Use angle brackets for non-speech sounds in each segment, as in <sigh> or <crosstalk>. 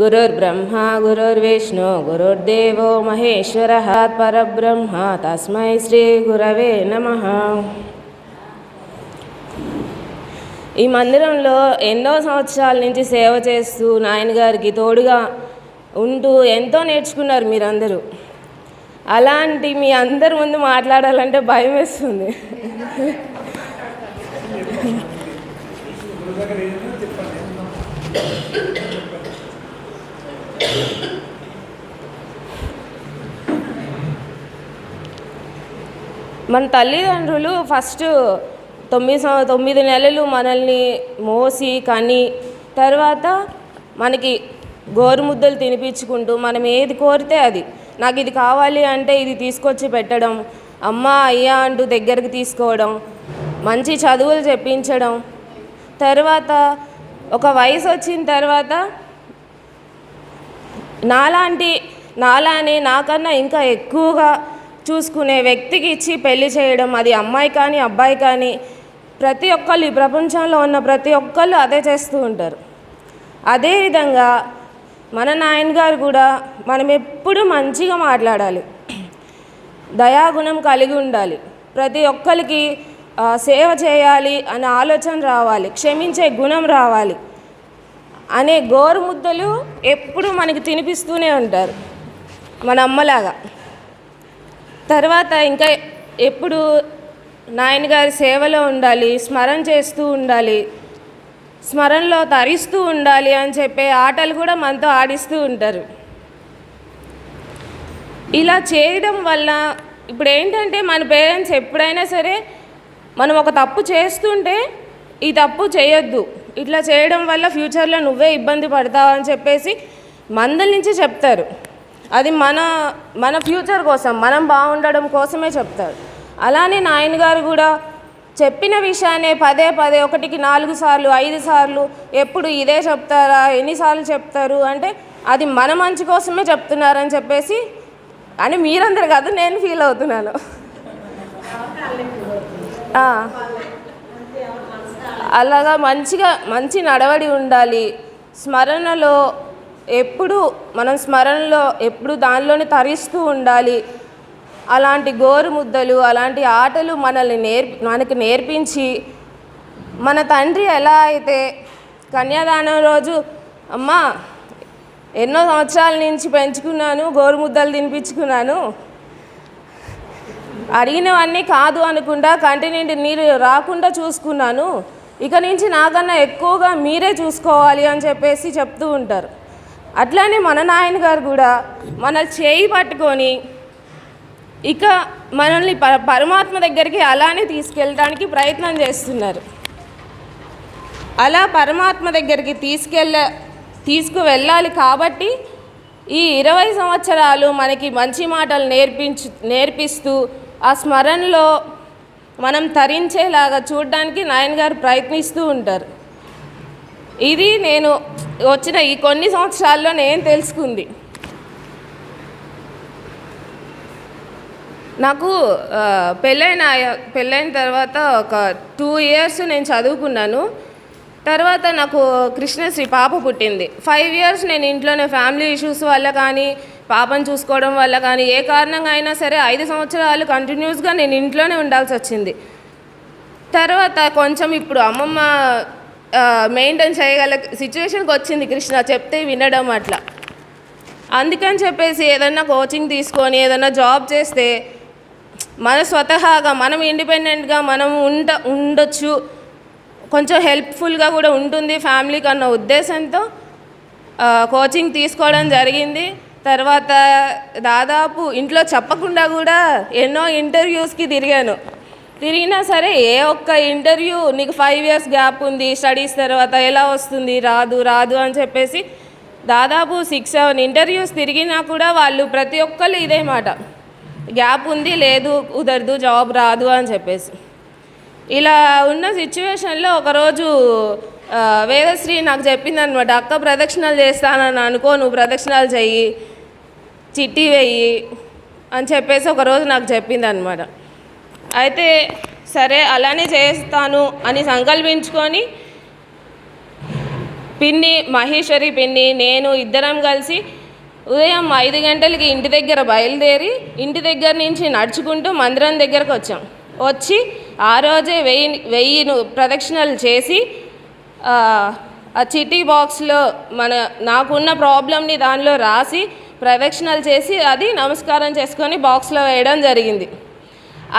గురుర్బ్రహ్మ గురుర్విష్ణు గురుర్దేవో మహేశ్వర పరబ్రహ్మ తస్మై శ్రీ గురవే నమ ఈ మందిరంలో ఎన్నో సంవత్సరాల నుంచి సేవ చేస్తూ నాయనగారికి తోడుగా ఉంటూ ఎంతో నేర్చుకున్నారు మీరందరూ. అలాంటి మీ అందరి ముందు మాట్లాడాలంటే భయం వేస్తుంది. మన తల్లిదండ్రులు ఫస్ట్ తొమ్మిది సం తొమ్మిది నెలలు మనల్ని మోసి కని తర్వాత మనకి గోరుముద్దలు తినిపించుకుంటూ మనం ఏది కోరితే అది. నాకు ఇది కావాలి అంటే ఇది తీసుకొచ్చి పెట్టడం అమ్మ అయ్యా అంటూ దగ్గరికి తీసుకోవడం మంచి చదువులు చెప్పించడం. తర్వాత ఒక వయసు వచ్చిన తర్వాత నాలాంటి నాలానే నాకన్నా ఇంకా ఎక్కువగా చూసుకునే వ్యక్తికి ఇచ్చి పెళ్ళి చేయడం అది అమ్మాయి కానీ అబ్బాయి కానీ ప్రతి ఒక్కళ్ళు ఈ ప్రపంచంలో ఉన్న ప్రతి ఒక్కళ్ళు అదే చేస్తూ ఉంటారు. అదేవిధంగా మన నాయనగారు కూడా మనం ఎప్పుడు మంచిగా మాట్లాడాలి. దయాగుణం కలిగి ఉండాలి. ప్రతి ఒక్కరికి సేవ చేయాలి అనే ఆలోచన రావాలి క్షమించే గుణం రావాలి. అనే గోరుముద్దలు ఎప్పుడు మనకి తినిపిస్తూనే ఉంటారు. మన అమ్మలాగా. తర్వాత ఇంకా ఎప్పుడు నాయనగారి సేవలో ఉండాలి స్మరణ చేస్తూ ఉండాలి స్మరణలో తరిస్తూ ఉండాలి అని చెప్పే ఆటలు కూడా మనతో ఆడిస్తూ ఉంటారు. ఇలా చేయడం వల్ల ఇప్పుడు ఏంటంటే మన పేరెంట్స్ ఎప్పుడైనా సరే మనం ఒక తప్పు చేస్తుంటే ఈ తప్పు చేయొద్దు. ఇట్లా చేయడం వల్ల ఫ్యూచర్లో నువ్వే ఇబ్బంది పడతావు అని చెప్పేసి మందల నుంచి చెప్తారు. అది మన మన ఫ్యూచర్ కోసం మనం బాగుండడం కోసమే చెప్తారు. అలానే నాయన గారు కూడా చెప్పిన విషయాన్ని పదే పదే ఒకటికి నాలుగు సార్లు ఐదు సార్లు ఎప్పుడు ఇదే చెప్తారా ఎన్నిసార్లు చెప్తారు అంటే అది మన మంచి కోసమే చెప్తున్నారని చెప్పేసి అని మీరందరు కాదు నేను ఫీల్ అవుతున్నాను. అలాగా మంచిగా మంచి నడవడి ఉండాలి. స్మరణలో ఎప్పుడు మనం స్మరణలో ఎప్పుడు దానిలోనే తరిస్తూ ఉండాలి. అలాంటి గోరు ముద్దలు అలాంటి ఆటలు మనల్ని నేర్పి మనకి నేర్పించి మన తండ్రి ఎలా అయితే కన్యాదానం రోజు అమ్మ ఎన్నో సంవత్సరాల నుంచి పెంచుకున్నాను గోరుముద్దలు తినిపించుకున్నాను. అడిగినవన్నీ కాదు అనుకుండా కంటి నిండి నీరు రాకుండా చూసుకున్నాను. ఇక నుంచి నాకన్నా ఎక్కువగా మీరే చూసుకోవాలి అని చెప్పేసి చెప్తూ ఉంటారు. అట్లానే మన నాయన గారు కూడా మన చేయి పట్టుకొని ఇక మనల్ని పరమాత్మ దగ్గరికి అలానే తీసుకెళ్ళడానికి ప్రయత్నం చేస్తున్నారు. అలా పరమాత్మ దగ్గరికి తీసుకెళ్ళ తీసుకువెళ్ళాలి కాబట్టి ఈ ఇరవై సంవత్సరాలు మనకి మంచి మాటలు నేర్పించు నేర్పిస్తూ ఆ స్మరణలో మనం తరించేలాగా చూడడానికి నాయన్ గారు ప్రయత్నిస్తూ ఉంటారు. ఇది నేను వచ్చిన ఈ కొన్ని సంవత్సరాల్లో నేను తెలుసుకుంది. నాకు పెళ్ళైన పెళ్ళైన తర్వాత ఒక టూ ఇయర్స్ నేను చదువుకున్నాను. తర్వాత నాకు కృష్ణశ్రీ పాప పుట్టింది. ఫైవ్ ఇయర్స్ నేను ఇంట్లోనే ఫ్యామిలీ ఇష్యూస్ వల్ల కానీ పాపను చూసుకోవడం వల్ల కానీ ఏ కారణంగా అయినా సరే ఐదు సంవత్సరాలు కంటిన్యూస్గా నేను ఇంట్లోనే ఉండాల్సి వచ్చింది. తర్వాత కొంచెం ఇప్పుడు అమ్మమ్మ మెయింటైన్ చేయగల సిచ్యువేషన్కి వచ్చింది కృష్ణ చెప్తే వినడం అట్లా. అందుకని చెప్పేసి ఏదన్నా కోచింగ్ తీసుకొని ఏదన్నా జాబ్ చేస్తే మన స్వతహాగా మనం ఇండిపెండెంట్గా మనం ఉండ ఉండొచ్చు. కొంచెం హెల్ప్ఫుల్గా కూడా ఉంటుంది ఫ్యామిలీకి అన్న ఉద్దేశంతో కోచింగ్ తీసుకోవడం జరిగింది. తర్వాత దాదాపు ఇంట్లో చెప్పకుండా కూడా ఎన్నో ఇంటర్వ్యూస్కి తిరిగాను. తిరిగినా సరే ఏ ఒక్క ఇంటర్వ్యూ నీకు ఫైవ్ ఇయర్స్ గ్యాప్ ఉంది స్టడీస్ తర్వాత ఎలా వస్తుంది రాదు రాదు అని చెప్పేసి దాదాపు సిక్స్ సెవెన్ ఇంటర్వ్యూస్ తిరిగినా కూడా వాళ్ళు ప్రతి ఒక్కళ్ళు ఇదే మాట. గ్యాప్ ఉంది లేదు కుదరదు జాబ్ రాదు అని చెప్పేసి. ఇలా ఉన్న సిచ్యువేషన్లో ఒకరోజు వేదశ్రీ నాకు చెప్పింది అనమాట అక్క ప్రదక్షిణాలు చేస్తానని అనుకో నువ్వు ప్రదక్షిణాలు చెయ్యి. చిట్టి వెయ్యి అని చెప్పేసి ఒకరోజు నాకు చెప్పింది అనమాట అయితే సరే అలానే చేస్తాను అని సంకల్పించుకొని పిన్ని మహేశ్వరి పిన్ని నేను ఇద్దరం కలిసి ఉదయం ఐదు గంటలకి ఇంటి దగ్గర బయలుదేరి ఇంటి దగ్గర నుంచి నడుచుకుంటూ మందిరం దగ్గరకు వచ్చాం. వచ్చి ఆ రోజే వెయ్యి వెయ్యి ప్రదక్షిణలు చేసి ఆ, చిటీ చిట్టి బాక్స్లో మన నాకున్న ప్రాబ్లమ్ని దానిలో రాసి ప్రదక్షిణలు చేసి అది నమస్కారం చేసుకొని బాక్స్లో వేయడం జరిగింది.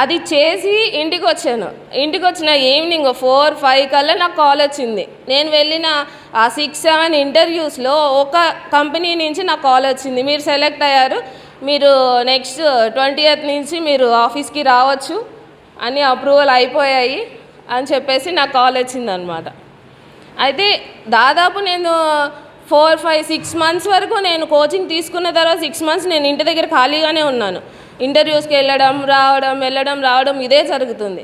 అది చేసి ఇంటికి వచ్చాను. ఇంటికి వచ్చిన ఈవినింగ్ ఫోర్ ఫైవ్ కల్లా నాకు కాల్ వచ్చింది. నేను వెళ్ళిన ఆ సిక్స్ సెవెన్ ఇంటర్వ్యూస్లో ఒక కంపెనీ నుంచి నాకు కాల్ వచ్చింది. మీరు సెలెక్ట్ అయ్యారు. మీరు నెక్స్ట్ ట్వంటీ నుంచి మీరు ఆఫీస్కి రావచ్చు అని అప్రూవల్ అయిపోయాయి అని చెప్పేసి నాకు కాల్ వచ్చిందనమాట అయితే దాదాపు నేను ఫోర్ ఫైవ్ సిక్స్ మంత్స్ వరకు నేను కోచింగ్ తీసుకున్న తర్వాత సిక్స్ మంత్స్ నేను ఇంటి దగ్గర ఖాళీగానే ఉన్నాను. ఇంటర్వ్యూస్కి వెళ్ళడం రావడం వెళ్ళడం రావడం ఇదే జరుగుతుంది.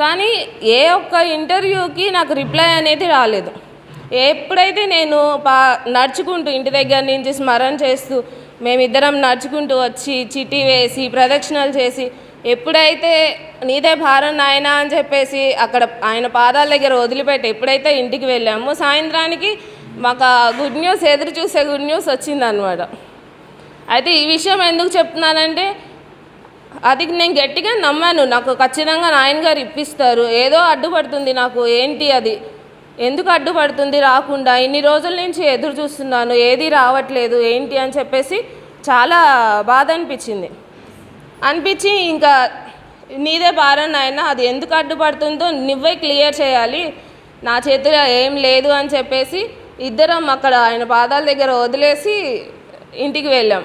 కానీ ఏ ఒక్క ఇంటర్వ్యూకి నాకు రిప్లై అనేది రాలేదు. ఎప్పుడైతే నేను పా నడుచుకుంటూ ఇంటి దగ్గర నుంచి స్మరణ చేస్తూ మేమిద్దరం నడుచుకుంటూ వచ్చి చిట్టి వేసి ప్రదక్షిణలు చేసి ఎప్పుడైతే నీదే భారం నాయన అని చెప్పేసి అక్కడ ఆయన పాదాల దగ్గర వదిలిపెట్టి ఎప్పుడైతే ఇంటికి వెళ్ళామో సాయంత్రానికి మాకు గుడ్ న్యూస్ ఎదురు చూసే గుడ్ న్యూస్ వచ్చిందనమాట అయితే ఈ విషయం ఎందుకు చెప్తున్నానంటే అది నేను గట్టిగా నమ్మాను. నాకు ఖచ్చితంగా నాయన గారు ఇప్పిస్తారు. ఏదో అడ్డుపడుతుంది నాకు. ఏంటి అది? ఎందుకు అడ్డుపడుతుంది రాకుండా? ఇన్ని రోజుల నుంచి ఎదురు చూస్తున్నాను. ఏది రావట్లేదు. ఏంటి అని చెప్పేసి చాలా బాధ అనిపించింది. అనిపించి ఇంకా నీదే భారం నాయన. అది ఎందుకు అడ్డుపడుతుందో నువ్వే క్లియర్ చేయాలి. నా చేతిలో ఏం లేదు అని చెప్పేసి ఇద్దరం అక్కడ ఆయన పాదాల దగ్గర వదిలేసి ఇంటికి వెళ్ళాం.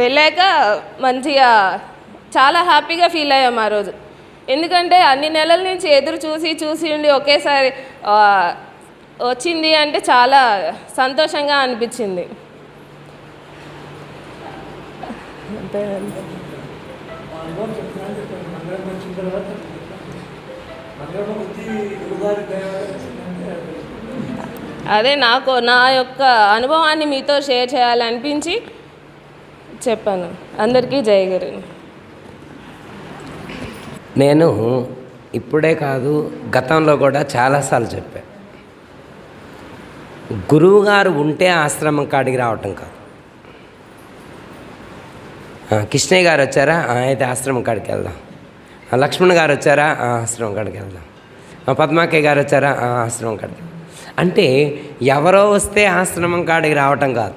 వెళ్ళాక మంచిగా చాలా హ్యాపీగా ఫీల్ అయ్యాం ఆ రోజు. ఎందుకంటే అన్ని నెలల నుంచి ఎదురు చూసి చూసి ఉండి ఒకేసారి వచ్చింది అంటే చాలా సంతోషంగా అనిపించింది. అదే నాకు నా యొక్క అనుభవాన్ని మీతో షేర్ చేయాలనిపించి చెప్పాను. అందరికీ జయగురు నేను ఇప్పుడే కాదు గతంలో కూడా చాలాసార్లు చెప్పా. గురువుగారు ఉంటే ఆశ్రమం కాడికి రావటం కాదు. కృష్ణయ్య గారు వచ్చారా? అయితే ఆశ్రమం కాడికి వెళ్దాం. లక్ష్మణ్ గారు వచ్చారా? ఆశ్రమం కాడికి వెళ్దాం. ఆ, పద్మాకయ్య గారు వచ్చారా? ఆశ్రమం కాడికి. అంటే ఎవరో వస్తే ఆశ్రమం కాడికి రావటం కాదు.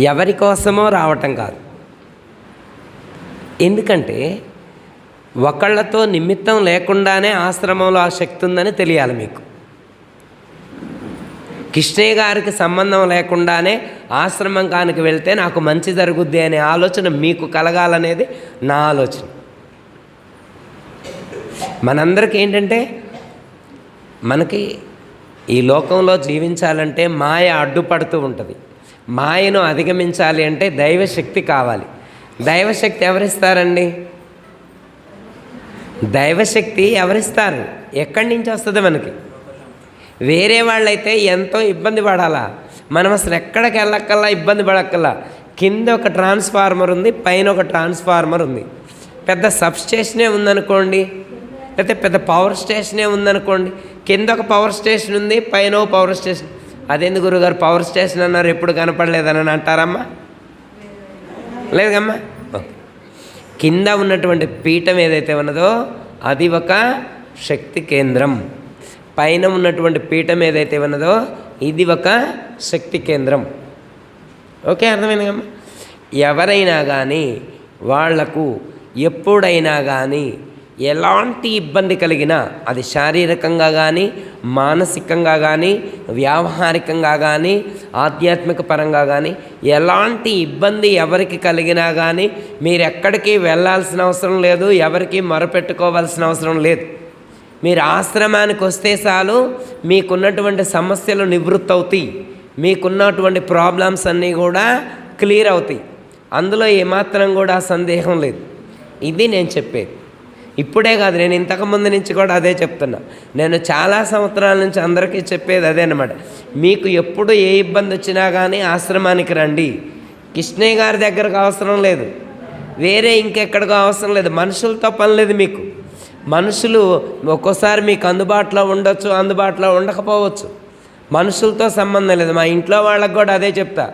ఎవరి కోసమో రావటం కాదు. ఎందుకంటే ఒకళ్ళతో నిమిత్తం లేకుండానే ఆశ్రమంలో ఆ శక్తి ఉందని తెలియాలి మీకు. కృష్ణయ్య గారికి సంబంధం లేకుండానే ఆశ్రమం కానికి వెళ్తే నాకు మంచి జరుగుద్ది అనే ఆలోచన మీకు కలగాలనేది నా ఆలోచన. మనందరికీ ఏంటంటే మనకి ఈ లోకంలో జీవించాలంటే మాయ అడ్డుపడుతూ ఉంటుంది. మాయను అధిగమించాలి అంటే దైవశక్తి కావాలి. దైవశక్తి ఎవరిస్తారండి? దైవశక్తి ఎవరిస్తారు? ఎక్కడి నుంచి వస్తుంది మనకి? వేరే వాళ్ళైతే ఎంతో ఇబ్బంది పడాలా? మనం అసలు ఎక్కడికి వెళ్ళక్కల్లా ఇబ్బంది పడక్కల్లా కింద ఒక ట్రాన్స్ఫార్మర్ ఉంది పైన ఒక ట్రాన్స్ఫార్మర్ ఉంది. పెద్ద సబ్స్టేషనే ఉందనుకోండి లేకపోతే పెద్ద పవర్ స్టేషనే ఉందనుకోండి. కింద ఒక పవర్ స్టేషన్ ఉంది పైన ఒక పవర్ స్టేషన్ అదేంది గురుగారు పవర్ స్టేషన్ అన్నారు ఎప్పుడు కనపడలేదని అంటారమ్మా? లేదమ్మా కింద ఉన్నటువంటి పీఠం ఏదైతే ఉన్నదో అది ఒక శక్తి కేంద్రం. పైన ఉన్నటువంటి పీఠం ఏదైతే ఉన్నదో ఇది ఒక శక్తి కేంద్రం. ఓకే అర్థమైందమ్మా ఎవరైనా కానీ వాళ్ళకు ఎప్పుడైనా కానీ ఎలాంటి ఇబ్బంది కలిగినా అది శారీరకంగా కానీ మానసికంగా కానీ వ్యావహారికంగా కానీ ఆధ్యాత్మిక పరంగా కానీ ఎలాంటి ఇబ్బంది ఎవరికి కలిగినా కానీ మీరు ఎక్కడికి వెళ్ళాల్సిన అవసరం లేదు ఎవరికి మొరపెట్టుకోవాల్సిన అవసరం లేదు. మీరు ఆశ్రమానికి వస్తే చాలు మీకున్నటువంటి సమస్యలు నివృత్తి అవుతాయి. మీకున్నటువంటి ప్రాబ్లమ్స్ అన్నీ కూడా క్లియర్ అవుతాయి. అందులో ఏమాత్రం కూడా సందేహం లేదు. ఇది నేను చెప్పేది. ఇప్పుడే కాదు నేను ఇంతకుముందు నుంచి కూడా అదే చెప్తున్నా. నేను చాలా సంవత్సరాల నుంచి అందరికీ చెప్పేది అదే అనమాట మీకు ఎప్పుడు ఏ ఇబ్బంది వచ్చినా కానీ ఆశ్రమానికి రండి. కృష్ణయ్య గారి దగ్గరకు అవసరం లేదు. వేరే ఇంకెక్కడికో అవసరం లేదు. మనుషులతో పని లేదు మీకు. మనుషులు ఒక్కోసారి మీకు అందుబాటులో ఉండొచ్చు అందుబాటులో ఉండకపోవచ్చు. మనుషులతో సంబంధం లేదు. మా ఇంట్లో వాళ్ళకి కూడా అదే చెప్తా.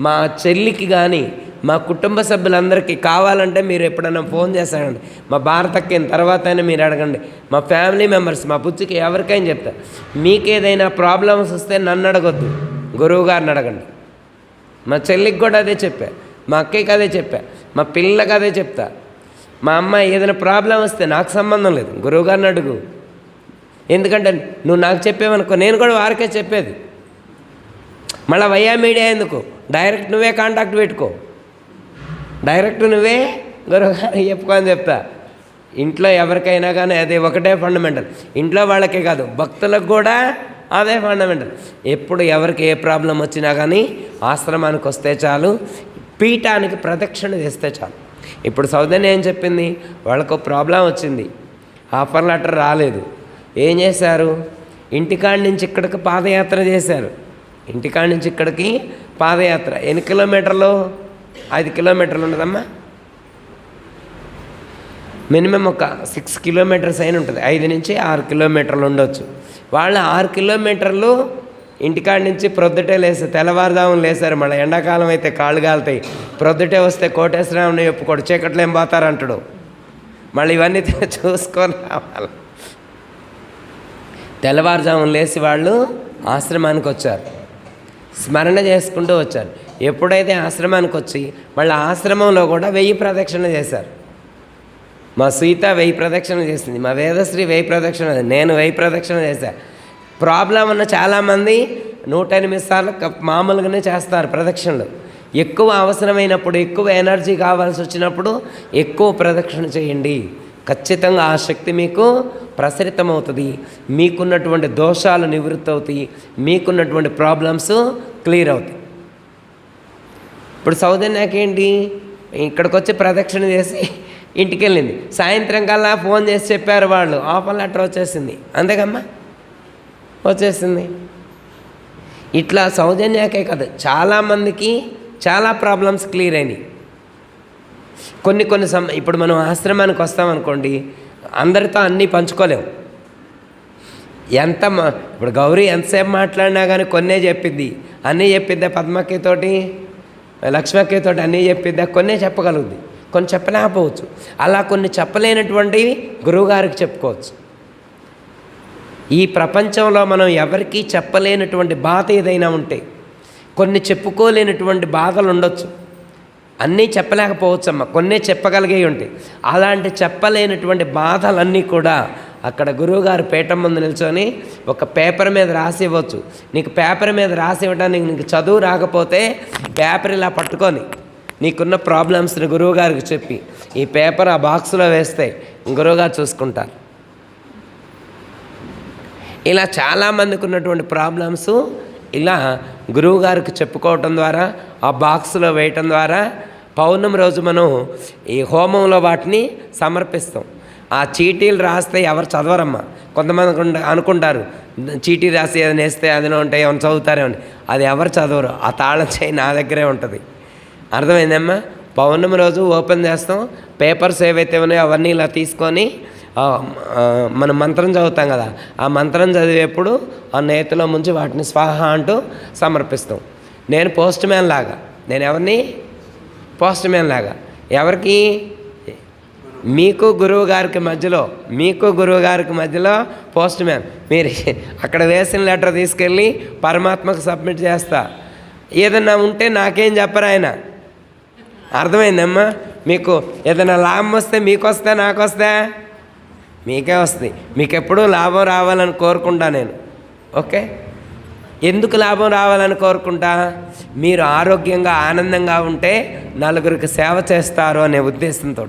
మా చెల్లికి కానీ మా కుటుంబ సభ్యులందరికీ కావాలంటే మీరు ఎప్పుడైనా ఫోన్ చేస్తారండి. మా భారతక్కిన తర్వాత అయినా మీరు అడగండి. మా ఫ్యామిలీ మెంబర్స్ మా పుచ్చుకి ఎవరికైనా చెప్తా. మీకేదైనా ప్రాబ్లమ్స్ వస్తే నన్ను అడగొద్దు. గురువు గారిని అడగండి. మా చెల్లికి కూడా అదే చెప్పా. మా అక్కయ్యకి అదే చెప్పా. మా పిల్లకి అదే చెప్తా. మా అమ్మాయి ఏదైనా ప్రాబ్లం వస్తే నాకు సంబంధం లేదు. గురువు గారిని అడుగు. ఎందుకంటే నువ్వు నాకు చెప్పేవనుకో నేను కూడా వారికే చెప్పేది. మళ్ళీ వయ్యా మీడియా ఎందుకు? డైరెక్ట్ నువ్వే కాంటాక్ట్ పెట్టుకో. డైరెక్ట్ నువ్వే? గురువుగారు చెప్పుకో అని చెప్తా. ఇంట్లో ఎవరికైనా కానీ అదే ఒకటే ఫండమెంటల్ ఇంట్లో వాళ్ళకే కాదు భక్తులకు కూడా అదే ఫండమెంటల్ ఎప్పుడు ఎవరికి ఏ ప్రాబ్లం వచ్చినా కానీ ఆశ్రమానికి వస్తే చాలు పీఠానికి ప్రదక్షిణ చేస్తే చాలు. ఇప్పుడు సౌజన్య ఏం చెప్పింది? వాళ్ళకు ప్రాబ్లం వచ్చింది. ఆఫర్ లెటర్ రాలేదు. ఏం చేశారు? ఇంటికాడి నుంచి ఇక్కడికి పాదయాత్ర చేశారు. ఇంటికాడి నుంచి ఇక్కడికి పాదయాత్ర. ఎన్ని కిలోమీటర్లు? ఐదు కిలోమీటర్లు ఉండదమ్మా. మినిమం ఒక సిక్స్ కిలోమీటర్స్ అయిన ఉంటుంది. ఐదు నుంచి ఆరు కిలోమీటర్లు ఉండొచ్చు. వాళ్ళు ఆరు కిలోమీటర్లు ఇంటికాడి నుంచి ప్రొద్దుటే లేస్తారు తెల్లవారుదాము లేసారు. మళ్ళీ ఎండాకాలం అయితే కాళ్ళు కాలుతాయి. ప్రొద్దుటే వస్తే కోటేశ్వరరావుని చెప్పుకోడు చీకట్లో ఏం పోతారంటాడు మళ్ళీ ఇవన్నీ <laughs> చూసుకొని రావాలి. తెల్లవారుజామున లేచి వాళ్ళు ఆశ్రమానికి వచ్చారు. స్మరణ చేసుకుంటూ వచ్చారు. ఎప్పుడైతే ఆశ్రమానికి వచ్చి మళ్ళీ ఆశ్రమంలో కూడా వెయ్యి ప్రదక్షిణ చేశారు. మా సీత వెయ్యి ప్రదక్షిణ చేసింది మా వేదశ్రీ వెయ్యి ప్రదక్షిణ నేను వెయ్యి ప్రదక్షిణ చేశా. ప్రాబ్లం ఉన్న చాలామంది నూట ఎనిమిది సార్లు మామూలుగానే చేస్తారు ప్రదక్షిణలు. ఎక్కువ అవసరమైనప్పుడు ఎక్కువ ఎనర్జీ కావాల్సి వచ్చినప్పుడు ఎక్కువ ప్రదక్షిణ చేయండి. ఖచ్చితంగా ఆ శక్తి మీకు ప్రసరితమవుతుంది. మీకున్నటువంటి దోషాలు నివృత్తి అవుతాయి మీకున్నటువంటి ప్రాబ్లమ్స్ క్లియర్ అవుతాయి. ఇప్పుడు సౌజన్యకేంటి ఇక్కడికి వచ్చి ప్రదక్షిణ చేసి ఇంటికి వెళ్ళింది సాయంత్రం కల్లా ఫోన్ చేసి చెప్పారు వాళ్ళు. ఆఫర్ లెటర్ వచ్చేసింది. అంతేకమ్మా? వచ్చేసింది. ఇట్లా సౌజన్యకే కాదు చాలామందికి చాలా ప్రాబ్లమ్స్ క్లియర్ అయినాయి. కొన్ని కొన్ని సమ ఇప్పుడు మనం ఆశ్రమానికి వస్తామనుకోండి అందరితో అన్నీ పంచుకోలేము ఎంత ఇప్పుడు గౌరీ ఎంతసేపు మాట్లాడినా కానీ కొన్నే చెప్పింది. అన్నీ చెప్పిద్దా పద్మక్కతోటి లక్ష్మీకేతో అన్నీ చెప్పిద్దా కొన్నే చెప్పగలుగుద్ది. కొన్ని చెప్పలేకపోవచ్చు. అలా కొన్ని చెప్పలేనటువంటివి గురువుగారికి చెప్పుకోవచ్చు. ఈ ప్రపంచంలో మనం ఎవరికీ చెప్పలేనటువంటి బాధ ఏదైనా ఉంటే కొన్ని చెప్పుకోలేనటువంటి బాధలు ఉండొచ్చు. అన్నీ చెప్పలేకపోవచ్చమ్మా. కొన్ని చెప్పగలిగే ఉంటాయి అలాంటి చెప్పలేనటువంటి బాధలన్నీ కూడా అక్కడ గురువుగారు పీఠం ముందు నిల్చొని ఒక పేపర్ మీద రాసి ఇవ్వచ్చు. నీకు పేపర్ మీద రాసి ఇవ్వడానికి నీకు చదువు రాకపోతే పేపర్ ఇలా పట్టుకొని నీకున్న ప్రాబ్లమ్స్ని గురువుగారికి చెప్పి ఈ పేపర్ ఆ బాక్స్లో వేస్తే గురువుగారు చూసుకుంటారు. ఇలా చాలామందికి ఉన్నటువంటి ప్రాబ్లమ్స్ ఇలా గురువుగారికి చెప్పుకోవటం ద్వారా ఆ బాక్స్లో వేయటం ద్వారా పౌర్ణమి రోజు మనం ఈ హోమంలో వాటిని సమర్పిస్తాం. ఆ చీటీలు రాస్తే ఎవరు చదవరమ్మా? కొంతమంది అనుకుంటారు చీటీ రాసి ఏదైనా వేస్తే అదిలో ఉంటాయి ఏమైనా చదువుతారేమని అది ఎవరు చదవరు. ఆ తాళం చేయి నా దగ్గరే ఉంటుంది. అర్థమైందమ్మా? పౌర్ణమి రోజు ఓపెన్ చేస్తాం. పేపర్స్ ఏవైతే ఉన్నాయో అవన్నీ ఇలా తీసుకొని మనం మంత్రం చదువుతాం కదా ఆ మంత్రం చదివేప్పుడు ఆ నేతిలో ముంచి వాటిని స్వాహ అంటూ సమర్పిస్తాం. నేను పోస్ట్ మ్యాన్ లాగా. నేను ఎవరిని? పోస్ట్ మ్యాన్ లాగా. ఎవరికి? మీకు గురువు గారికి మధ్యలో మీకు గురువు గారికి మధ్యలో పోస్ట్ మ్యాన్. మీరు అక్కడ వేసిన లెటర్ తీసుకెళ్ళి పరమాత్మకు సబ్మిట్ చేస్తా. ఏదన్నా ఉంటే నాకేం చెప్పరు ఆయన? అర్థమైందమ్మా? మీకు ఏదైనా లాభం వస్తే మీకు వస్తే నాకు వస్తే మీకే వస్తుంది. మీకు ఎప్పుడూ లాభం రావాలని కోరుకుంటా నేను. ఓకే? ఎందుకు లాభం రావాలని కోరుకుంటా? మీరు ఆరోగ్యంగా ఆనందంగా ఉంటే నలుగురికి సేవ చేస్తారు అనే ఉద్దేశంతో.